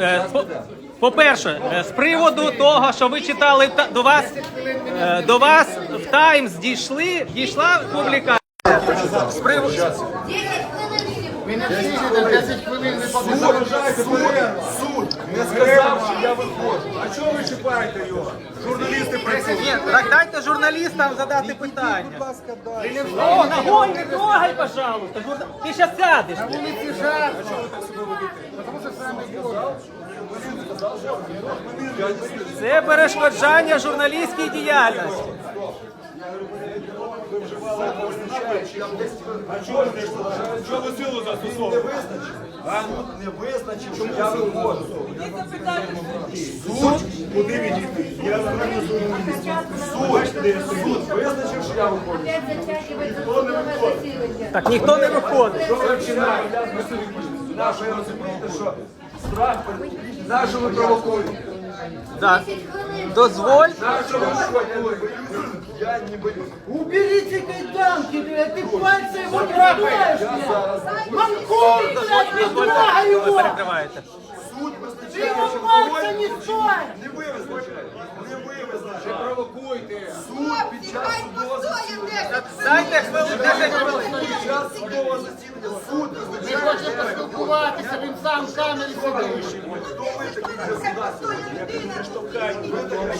Е, по- По-перше, е, з приводу того, що ви читали та- до вас е, до вас в Таймс дійшли, дійшла публікація. З приводу 10 хвилин всього. Ви не встигнете 10 хвилин не Вважайте перерву. Суд не сказав, що я виходжу. А чого ви чіпаєте його? Журналісти працюють. Ні, так дайте журналістам задати питання. О, ногой не трогай, пожалуйста. Журна- Ти зараз сядеш. вулиці жарко. Тому що саме було. Це перешкоджання журналістській діяльності. А чого ви чого ви силу застосовуєте? Не визначив, що я виходжу. Суд, куди відійти? Я знаю, Суд, суд визначив, що я виходжу. Опять затягується судове. Так ніхто не виходить. Що ви вчинаєте? Нащо ви розумієте, що страх, ви провокуєте? Так. 10. Дозволь. Я не боюсь. Уберите кайданки, ты, ты пальцы его трогаешь, блядь! Манкуй, блядь, не трогай его! Вы Суд Визначає, его не стой! не ви визначаєте. Не провокуйте. Суд під час судового засідання. Дайте хвилин 10 хвилин. Під час судового засідання суд визначає. хочемо поспілкуватися, він сам в камері сидить. Хто ви такий для судді?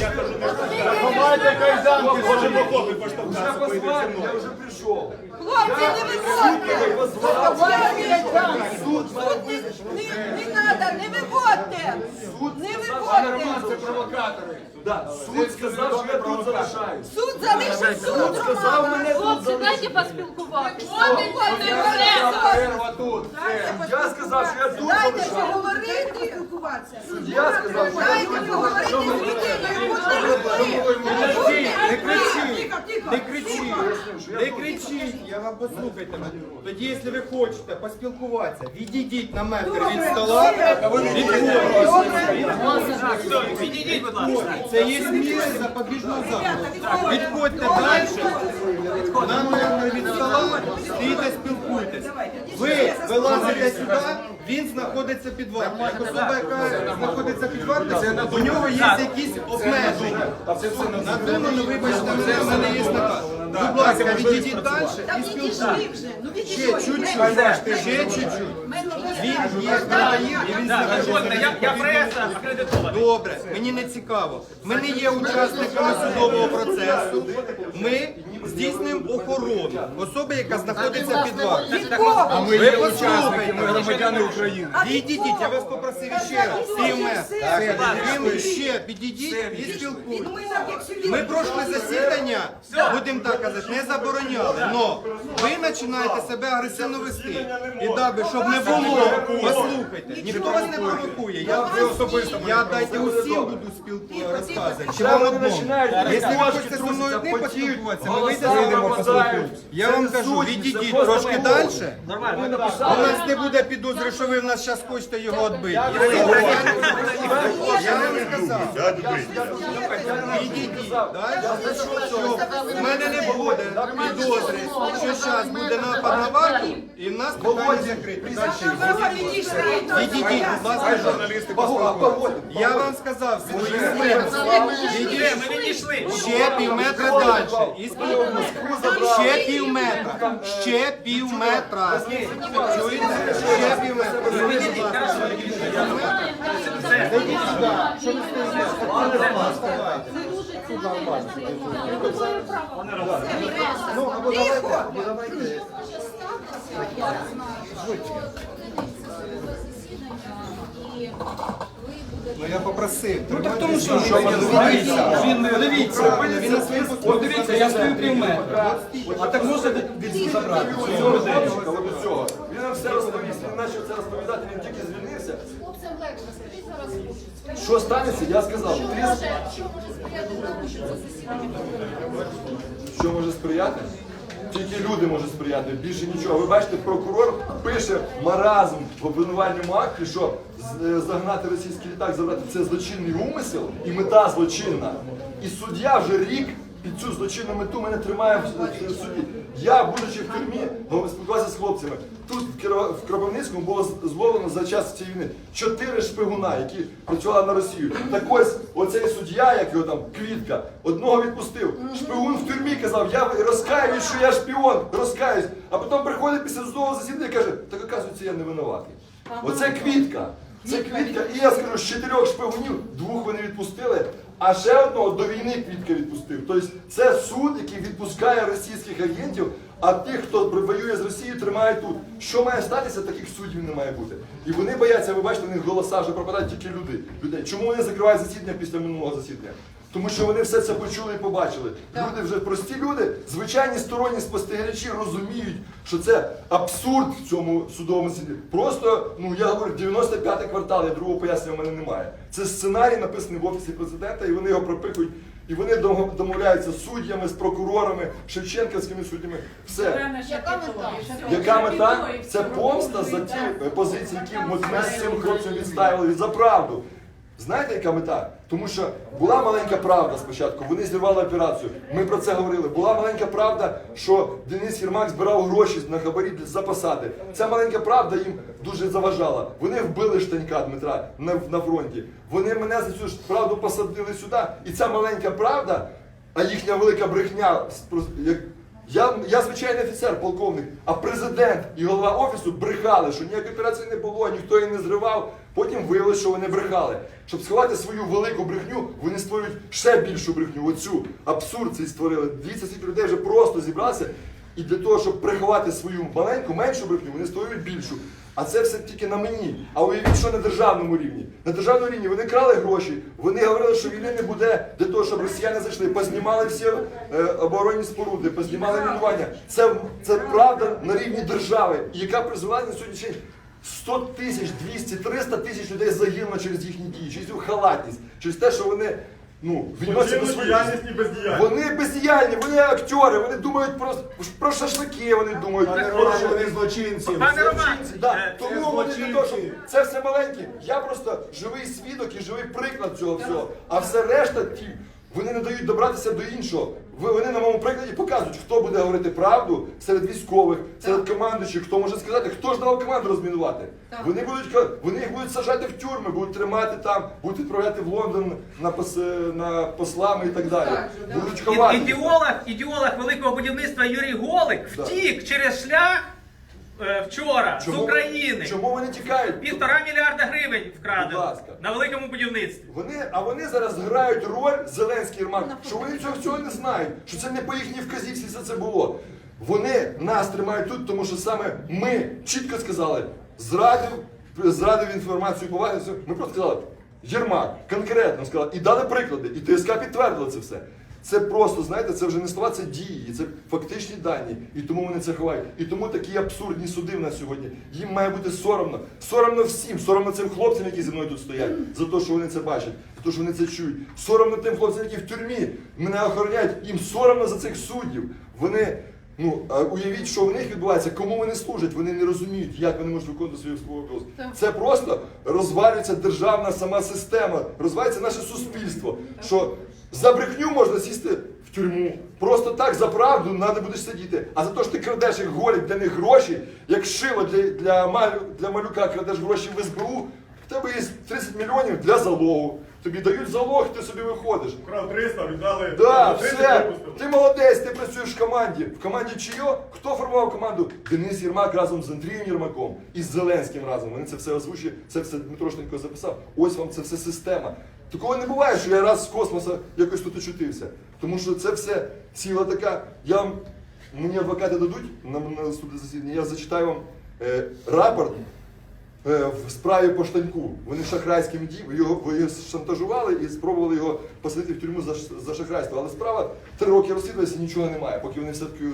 Я кажу, не Ховайте кайданки, може покопи Вже поштовхати. позвали, я вже прийшов. Хлопці, не виходьте! Позвав. Суд має Не треба, не виходьте! Не виходьте! Провокатори. Да, суд сказав, що я тут залишаюсь. Суд залишив суд! Суд сказав мене тут Хлопці, дайте поспілкуватися. Тут. Я сказав, що я тут Дайте залишаюсь. поговорити! Я сказав, що я Дайте тут поговорити з людиною! Не кричіть, не кричіть, не кричіть, я вам послухайте мене. Тоді, якщо ви хочете поспілкуватися, відійдіть на метр від стола, будь ласка. Це є міри запобіжного заходу. Відходьте далі, на метр від стола, стійте, спілкуйтесь. Ви вилазите сюди, він знаходиться під вартою. Як особа, яка знаходиться під вартою, у нього є якісь обмеження. На ну вибачте, мене, в мене є наказ. Будь ласка, відійдіть далі і спілкуйтесь. Ще чуть-чуть, ще чуть-чуть. Він є країн, і він Так, я, я преса акредитована. Добре, мені не цікаво. Ми не є учасниками судового процесу. Ми здійснюємо охорону особи, яка знаходиться під вартою. Кого? Ви є учасниками, громадяни України. Відійдіть, я вас попросив ще раз. Ви ще підійдіть і спілкуйтесь. Ми прошле засідання, будемо так казати, не забороняли. Но ви починаєте себе агресивно вести. І даби, щоб не було, послухайте, ніхто вас не провокує. Я, я дайте усім буду спілкуватися, розказувати. Чи вам одному. Якщо ви хочете зі мною одним поспілкуватися, ми вийдемо поспілкуємося. Я вам кажу, відійдіть трошки далі. У нас не буде підозри, що ви в нас зараз хочете його відбити. Я вам сказав. Відійдіть. В мене не буде підозри, що зараз буде напад на варту, і в нас питання закрите. Відійдіть, будь ласка, журналісти. Я вам сказав. Ще пів метра далі. І. Ще пів метра. Ще пів метра. Чуєте? Ще пів метра. Ну я попросив. Ну так тому що дивіться, він дивіться, він на От дивіться, я стою метра. А так можна від забрати? От цього. Він нам все розповість, він почав це розповідати, він тільки звільнився. Хлопцям легше, скажіть зараз. Що станеться, я сказав. Що може, що може сприяти тому, що це засідання Що може сприяти? Тільки люди можуть сприяти, більше нічого. Ви бачите, прокурор пише маразм в обвинувальному акті, що е, загнати російський літак, забрати це злочинний умисел і мета злочинна. І суддя вже рік під цю злочинну мету мене тримає в в суді. Я, будучи в тюрмі, спілкувався з хлопцями. Тут в Кропивницькому було зловлено за час цієї війни чотири шпигуна, які працювали на Росію. Так ось оцей суддя, як його там квітка, одного відпустив. Шпигун в тюрмі казав, я розкаюсь, що я шпіон, розкаюсь. А потім приходить після судового засідання і каже, так оказується, я не винуватий. Оце квітка. Це квітка. І я скажу, з чотирьох шпигунів двох вони відпустили, а ще одного до війни квітка відпустив. Тобто це суд, який відпускає російських агентів, а тих, хто воює з Росією, тримає тут. Що має статися, таких суддів не має бути. І вони бояться, ви бачите, у них голоса вже пропадають тільки люди. людей. Чому вони закривають засідання після минулого засідання? Тому що вони все це почули і побачили. Люди вже прості люди, звичайні сторонні спостерігачі розуміють, що це абсурд в цьому судовому суді. Просто, ну я говорю, 95-й квартал, я другого пояснення в мене немає. Це сценарій написаний в офісі президента, і вони його пропихують. І вони домовляються з суддями, з прокурорами, шевченківськими суддями. Все. Яка мета? Яка мета? Це помста за ті позиції, які ми з цим хлопцем відставили за правду. Знаєте, яка мета? Тому що була маленька правда спочатку, вони зірвали операцію. Ми про це говорили. Була маленька правда, що Денис Єрмак збирав гроші на хабарі за посади. Ця маленька правда їм дуже заважала. Вони вбили штанька Дмитра на, на фронті. Вони мене за цю правду посадили сюди. І ця маленька правда, а їхня велика брехня, я, я звичайний офіцер, полковник, а президент і голова офісу брехали, що ніякої операції не було, ніхто її не зривав. Потім виявилось, що вони брехали. Щоб сховати свою велику брехню, вони створюють ще більшу брехню. Оцю абсурд цей створили. Дивіться, скільки людей вже просто зібралися. І для того, щоб приховати свою маленьку, меншу брехню, вони створюють більшу. А це все тільки на мені. А уявіть, що на державному рівні. На державному рівні вони крали гроші, вони говорили, що війни не буде для того, щоб росіяни зайшли, познімали всі е, оборонні споруди, познімали мінування. Це, це правда на рівні держави, і яка призвела на сьогоднішній день 100 тисяч, 200, 300 тисяч людей загинуло через їхні дії, через їх халатність, через те, що вони ну, відносяться до своєї. і бездіяльність. Вони бездіяльні, вони актори, вони думають про, про шашлики, вони думають. Романе, що- вони злочинці. Пане Роман, Да. е, Тому вони для того, щоб це все маленьке. Я просто живий свідок і живий приклад цього всього. А все решта ті, вони не дають добратися до іншого. Вони на моєму прикладі показують, хто буде говорити правду серед військових, серед командуючих, хто може сказати, хто ж давав команду розмінувати. Вони будуть ка- вони їх будуть сажати в тюрми, будуть тримати там, будуть відправляти в Лондон на пос, на послами і так далі. Так. Будуть І- ховати. Ідеолог, ідеолог великого будівництва Юрій Голик Да. втік через шлях е, вчора з України. Чому вони тікають? Півтора мільярда гривень Будь вкрадено ласка. на великому будівництві. Вони, а вони зараз грають роль Зеленський Єрмак, що вони цього всього не знають, що це не по їхній вказівці все це було. Вони нас тримають тут, тому що саме ми чітко сказали, зрадив, зрадив інформацію поваги. все. Ми просто сказали, Єрмак, конкретно сказали, і дали приклади, і ТСК підтвердила це все. Це просто, знаєте, це вже не слова, це дії, це фактичні дані. І тому вони це ховають. І тому такі абсурдні суди в нас сьогодні. Їм має бути соромно. Соромно всім, соромно цим хлопцям, які зі мною тут стоять, за те, що вони це бачать, за те, що вони це чують. Соромно тим хлопцям, які в тюрмі мене охороняють. Їм соромно за цих суддів. Вони. Ну, уявіть, що в них відбувається, кому вони служать, вони не розуміють, як вони можуть виконувати свою обов'язки. Це просто розвалюється державна сама система, розвалюється наше суспільство. Що за брехню можна сісти в тюрму. Просто так за правду треба будеш сидіти. А за те, що ти крадеш як голі, для них гроші, як шило для, для, малю, для малюка крадеш гроші в СБУ, в тебе є 30 мільйонів для залогу. Тобі дають залог, ти собі виходиш. Вкрав 300, віддали Да, 30 все. випустили. Ти молодець, ти працюєш в команді. В команді чийо? Хто формував команду? Денис Єрмак разом з Андрієм Єрмаком і з Зеленським разом. Вони це все озвучили, це все Дмитро Штанько записав. Ось вам це все система. Такого не буває, що я раз з космоса якось тут очутився. Тому що це все ціла така. Я вам мені адвокати дадуть на, на наступне засідання, я зачитаю вам е, рапорт в справі по штаньку. Вони шахрайським діями його його шантажували і спробували його посадити в тюрму за, за шахрайство. Але справа три роки розслідується, нічого немає, поки вони все-таки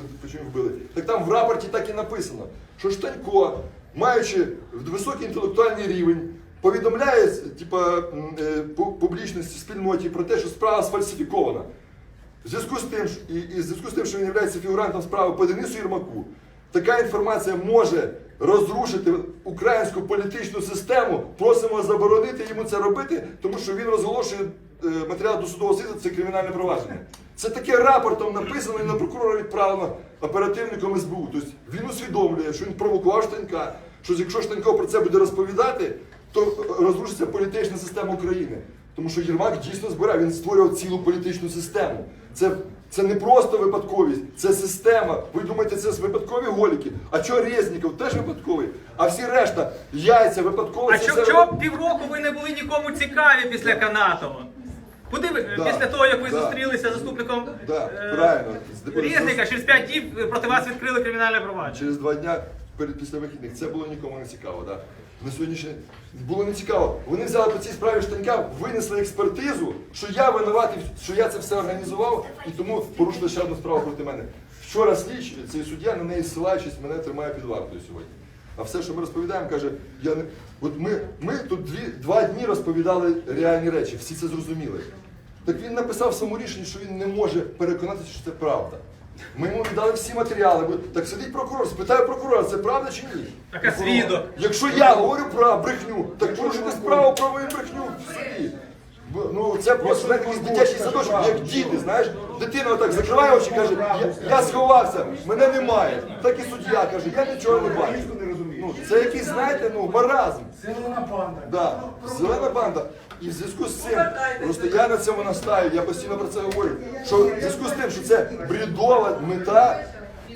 вбили. Так там в рапорті так і написано, що Штанько, маючи високий інтелектуальний рівень, повідомляє типа, е, пу- публічності спільноті про те, що справа сфальсифікована. В зв'язку з тим, і, і в зв'язку з тим, що він є фігурантом справи по Денису Єрмаку, така інформація може розрушити українську політичну систему, просимо заборонити йому це робити, тому що він розголошує е, матеріал досудового слідства, це кримінальне провадження. Це таке рапортом написано і на прокурора відправлено оперативником СБУ. Тобто він усвідомлює, що він провокував Штанька, що якщо Штанько про це буде розповідати, то е, розрушиться політична система України. Тому що Єрмак дійсно збирає, він створював цілу політичну систему. Це, це не просто випадковість, це система. Ви думаєте, це випадкові голіки? А чого Резніков теж випадковий? А всі решта яйця випадково. А чого все півроку ви не були нікому цікаві після Канатова? Куди ви Да, після того, як ви да. зустрілися з заступником Да, е, правильно. Резника, через 5 днів проти вас відкрили кримінальне провадження? Через два дня перед після вихідних. Це було нікому не цікаво. Да? На сьогоднішній було не цікаво. Вони взяли по цій справі штанька, винесли експертизу, що я винуватий, що я це все організував, і тому порушили ще одну справу проти мене. Вчора слідчий, цей суддя на неї ссилаючись, мене тримає під вартою сьогодні. А все, що ми розповідаємо, каже, я не от ми, ми тут дві, два дні розповідали реальні речі, всі це зрозуміли. Так він написав самому рішенні, що він не може переконатися, що це правда. Ми йому віддали всі матеріали. Бо- Так сидить прокурор, спитає прокурора, це правда чи ні? Так, свідок? Якщо я говорю про брехню, так порушити справу про мою брехню в суді. Ну це просто знаєте, якийсь дитячий садочок, як діти, знаєш, дитина отак закриває очі і каже, я, я сховався, мене немає. Так і суддя каже, я нічого не бачу. Ну, це якийсь, знаєте, ну, маразм. Зелена банда. Да, зелена банда. І в зв'язку з цим, просто я на цьому настаю, я постійно про це говорю. Що в зв'язку з тим, що це бредова мета,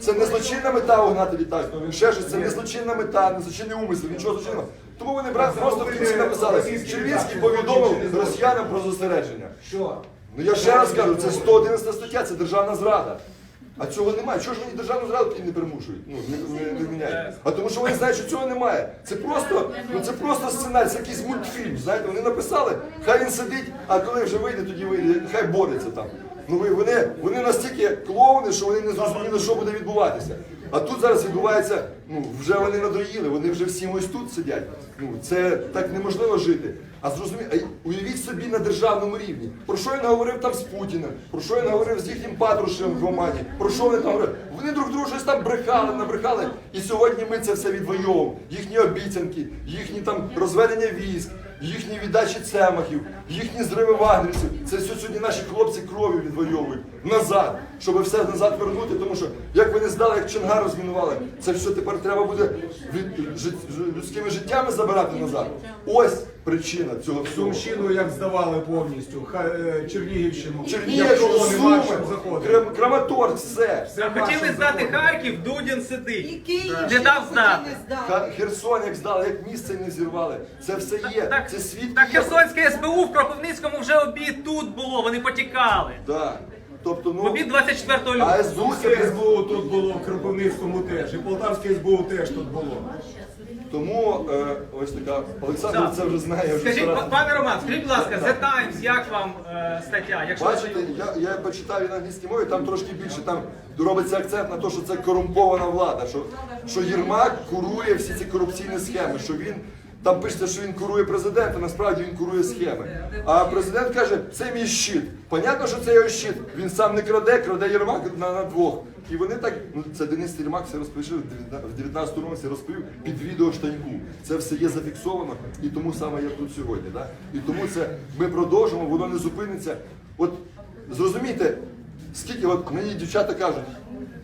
це не злочинна мета угнати літак. Ще щось, це не злочинна мета, не злочинний умисел, нічого злочинного. Тому вони брат просто в кінці написали. Червінський повідомив росіянам про зосередження. Що? Ну я ще раз кажу, це 111 стаття, це державна зрада. А цього немає. Чого ж вони державну зраду не примушують? Ну, не, не, не міняють. А тому що вони знають, що цього немає. Це просто, ну це просто сценарій, це якийсь мультфільм. Знаєте, вони написали, хай він сидить, а коли вже вийде, тоді вийде, хай бореться там. Ну ви- вони, вони настільки клоуни, що вони не зрозуміли, що буде відбуватися. А тут зараз відбувається, ну вже вони надоїли, вони вже всі ось тут сидять. Ну це так неможливо жити. А зрозумі, уявіть собі на державному рівні. Про що він говорив там з Путіним, про що він говорив з їхнім Патрушем в Омані, про що вони там говорили? Вони друг другу щось там брехали, набрехали. І сьогодні ми це все відвоюємо. Їхні обіцянки, їхні там розведення військ, їхні віддачі цемахів, їхні зриви вагнерівців. Це все сьогодні наші хлопці кров'ю відвоюють назад, щоб все назад вернути. Тому що як вони здали, як Чонгар розмінували, це все тепер треба буде від, людськими життями забирати назад. Ось причина цього всього. Сумщину як здавали повністю, Ха- е, Чернігівщину. як Чернігівщину, колони Суми, маршем заходили. Крам- Краматорськ, все. Все Хотіли маршем здати заходили. Харків, Дудін сидить. І Київ Не дав здати. Ха- Херсон як здали, як місце не зірвали. Це все є. Так, Це світ. так Херсонське СБУ в Кропивницькому вже обід тут було, вони потікали. Так. Тобто, В ну, обід 24 лютого. а СБУ Луцьке СБУ тут було, в Кропивницькому теж, і Полтавське СБУ теж тут було. Тому е, ось така Олександр Так. це вже знає. Вже Скажіть, па- пане Роман, скажіть, будь ласка, The Times, як вам е, стаття? Якщо Бачите, я, я почитав на англійській мові, там трошки більше. Там робиться акцент на те, що це корумпована влада, що, що Єрмак курує всі ці корупційні схеми, що він. Там пишеться, що він курує президента, насправді він курує схеми. А президент каже, це мій щит. Понятно, що це його щит. Він сам не краде, краде Єрмак на, на двох. І вони так, ну це Денис Єрмак все розпишив в 19 році, розповів під відео штаньку. Це все є зафіксовано, і тому саме я тут сьогодні. Да? І тому це ми продовжимо, воно не зупиниться. От зрозумійте, скільки от мені дівчата кажуть,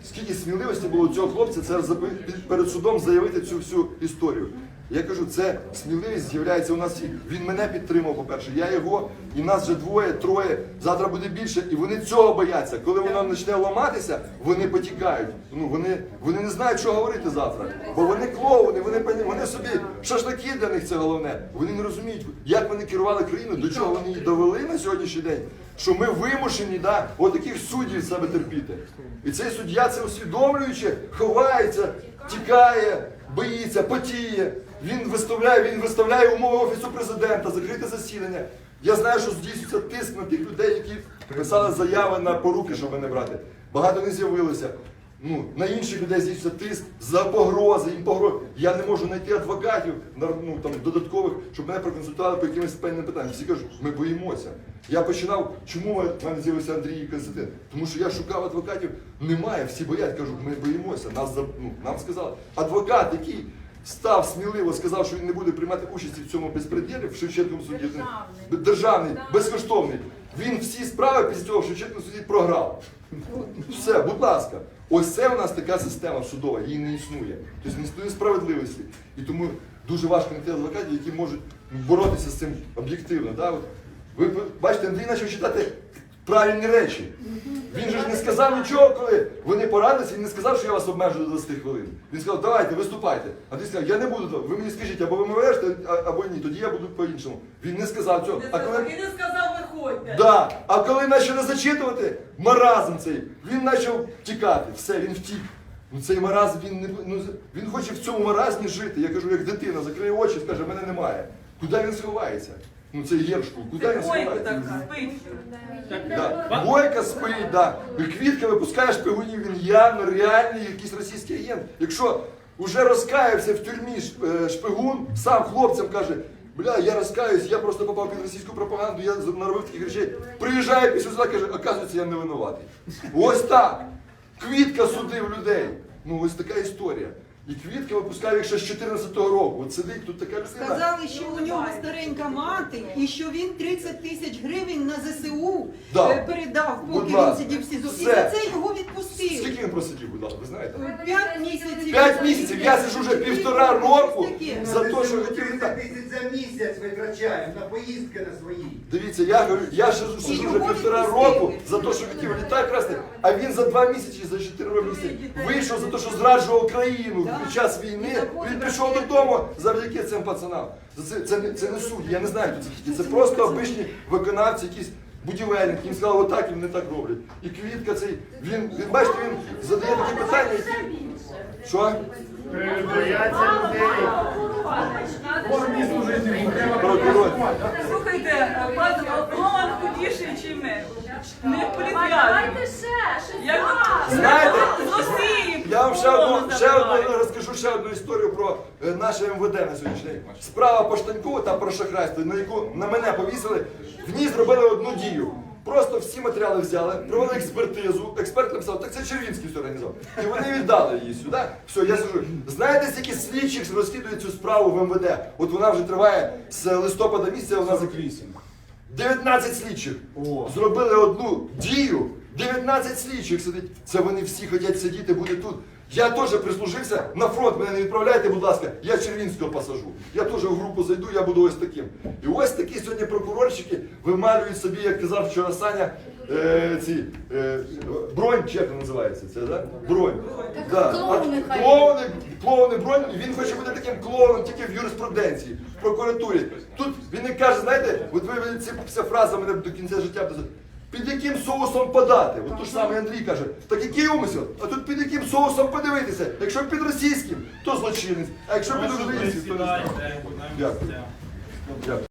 скільки сміливості було у цього хлопця це перед судом заявити цю всю історію. Я кажу, це сміливість з'являється у нас. Він мене підтримав, по-перше, я його, і нас вже двоє, троє, завтра буде більше, і вони цього бояться. Коли воно почне ламатися, вони потікають. Ну вони, вони не знають, що говорити завтра. Бо вони клоуни, вони вони собі шашлики для них це головне. Вони не розуміють, як вони керували країною, до чого вони її довели на сьогоднішній день. Що ми вимушені, да, от таких суддів себе терпіти. І цей суддя це усвідомлюючи, ховається, тікає, боїться, потіє. Він виставляє, він виставляє умови офісу президента, закрите засідання. Я знаю, що здійснюється тиск на тих людей, які писали заяви на поруки, щоб не брати. Багато не з'явилося. Ну, на інших людей здійснюється тиск за погрози, їм погрози. Я не можу знайти адвокатів ну, там, додаткових, щоб мене проконсультували по якимось певним питанням. Всі кажуть, ми боїмося. Я починав, чому в мене з'явився Андрій Константин? Тому що я шукав адвокатів, немає, всі боять, кажуть, ми боїмося. Нас ну, нам сказали, адвокат, який став сміливо, сказав, що він не буде приймати участі в цьому безпреділі в Шевченкому суді. Державний, безкоштовний. Він всі справи після цього в Шевченкому суді програв. Все, будь ласка. Ось це у нас така система судова, її не існує. Тобто не існує справедливості. І тому дуже важко знайти адвокатів, які можуть боротися з цим об'єктивно. Да? Ви бачите, Андрій почав читати правильні речі. Він же ж не сказав нічого, коли вони порадилися, він не сказав, що я вас обмежую до 20 хвилин. Він сказав, давайте, виступайте. А ти сказав, я не буду, ви мені скажіть, або ви мене вирежете, або ні, тоді я буду по-іншому. Він не сказав цього. А коли... Він не сказав, виходьте. Да. А коли почали зачитувати, маразм цей, він почав тікати. Все, він втік. Ну цей маразм, він не ну, він хоче в цьому маразмі жити. Я кажу, як дитина, закриє очі, скаже, мене немає. Куди він сховається? Ну це Єршкул, куди він Ой, сховається? така, спить. Да. Бойка спить, да. Квітка випускає шпигунів, він явно реальний якийсь російський агент. Якщо вже розкаявся в тюрмі е, шпигун, сам хлопцям каже, бля, я розкаюсь, я просто попав під російську пропаганду, я з- наробив таких речей. Приїжджає після сюди, каже, оказується, я не винуватий. Ось так. Квітка судив людей. Ну ось така історія. І квітка випускає їх ще з 14-го року. От сидить тут така людина. Сказали, що у нього старенька мати і що він 30 тисяч гривень на ЗСУ Да. е, передав, Будь поки він ласка. сидів в СІЗО. І Все. за це його відпустили. Скільки він просидів, будь ласка, ви знаєте? П'ять місяців. П'ять місяців. Я сижу вже півтора року Таке. за те, що хотів не так. тисяч за місяць витрачаємо на поїздки на свої. Дивіться, я говорю, я ще сижу вже півтора року за те, що хотів літак красти, а він за два місяці, за чотири місяці вийшов за те, що зраджував країну під час війни. Він прийшов додому завдяки цим пацанам. Це, це, не- це не судді, я не знаю, хто це такі. Це просто обичні виконавці, якісь будівельники. Їм сказали, отак і вони так роблять. І квітка цей, він, він бачите, він задає такі питання, які. Що? Прокурор. Слухайте, пан Роман худіший, чи ми. Не політв'язаний. Як Знаєте. Ще одну, ще одну розкажу ще одну історію про е, наше МВД на сьогоднішній день. Справа по Штаньку та про шахрайство, на яку на мене повісили, в ній зробили одну дію. Просто всі матеріали взяли, провели експертизу, експерт написав, так це Червінський все організував. І вони віддали її сюди. Все, я сижу. Знаєте, скільки слідчих розслідують цю справу в МВД? От вона вже триває з листопада місяця, вона закрісена. 19 слідчих зробили одну дію. 19 слідчих сидить. Це вони всі хочуть сидіти, буде тут. Я теж прислужився на фронт, мене не відправляйте, будь ласка, я Червінського посажу. Я теж в групу зайду, я буду ось таким. І ось такі сьогодні прокурорщики вималюють собі, як казав вчора Саня, е, ці е, бронь, чи як називається? Це, да? Бронь. Да. клоуни хай. клоуни, клоуни бронь, і він хоче бути таким клоуном тільки в юриспруденції, в прокуратурі. Тут він не каже, знаєте, от ви ці- ця фраза мене до кінця життя. Під яким соусом подати? От то ж саме Андрій каже, так який умисел? А тут під яким соусом подивитися? Якщо під російським, то злочинець, а якщо під українським, то не знаю. Дякую. Дякую.